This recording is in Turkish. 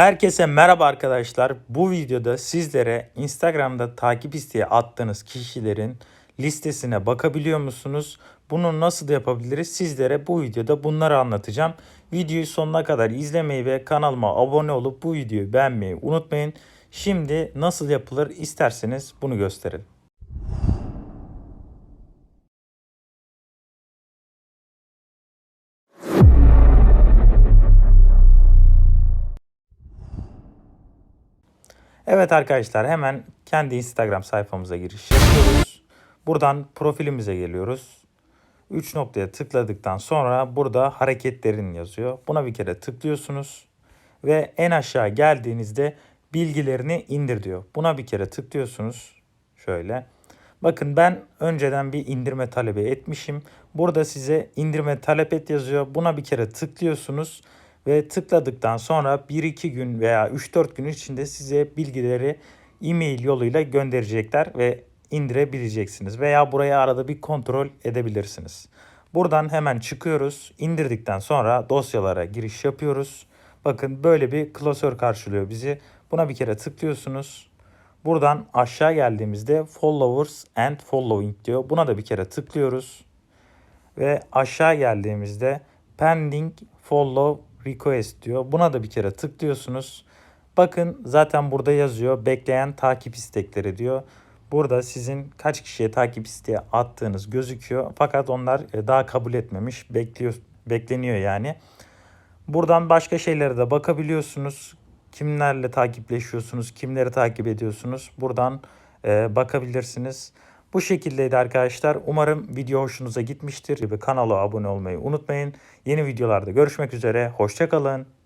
Herkese merhaba arkadaşlar. Bu videoda sizlere Instagram'da takip isteği attığınız kişilerin listesine bakabiliyor musunuz? Bunu nasıl yapabiliriz? Sizlere bu videoda bunları anlatacağım. Videoyu sonuna kadar izlemeyi ve kanalıma abone olup bu videoyu beğenmeyi unutmayın. Şimdi nasıl yapılır isterseniz bunu gösterelim. Evet arkadaşlar hemen kendi Instagram sayfamıza giriş yapıyoruz. Buradan profilimize geliyoruz. 3 noktaya tıkladıktan sonra burada hareketlerin yazıyor. Buna bir kere tıklıyorsunuz ve en aşağı geldiğinizde bilgilerini indir diyor. Buna bir kere tıklıyorsunuz. Şöyle. Bakın ben önceden bir indirme talebi etmişim. Burada size indirme talep et yazıyor. Buna bir kere tıklıyorsunuz ve tıkladıktan sonra 1-2 gün veya 3-4 gün içinde size bilgileri e-mail yoluyla gönderecekler ve indirebileceksiniz veya buraya arada bir kontrol edebilirsiniz. Buradan hemen çıkıyoruz. İndirdikten sonra dosyalara giriş yapıyoruz. Bakın böyle bir klasör karşılıyor bizi. Buna bir kere tıklıyorsunuz. Buradan aşağı geldiğimizde followers and following diyor. Buna da bir kere tıklıyoruz. Ve aşağı geldiğimizde pending follow request diyor. Buna da bir kere tıklıyorsunuz. Bakın zaten burada yazıyor bekleyen takip istekleri diyor. Burada sizin kaç kişiye takip isteği attığınız gözüküyor. Fakat onlar e, daha kabul etmemiş. Bekliyor, bekleniyor yani. Buradan başka şeylere de bakabiliyorsunuz. Kimlerle takipleşiyorsunuz, kimleri takip ediyorsunuz. Buradan e, bakabilirsiniz. Bu şekildeydi arkadaşlar. Umarım video hoşunuza gitmiştir. Ve kanala abone olmayı unutmayın. Yeni videolarda görüşmek üzere. Hoşçakalın.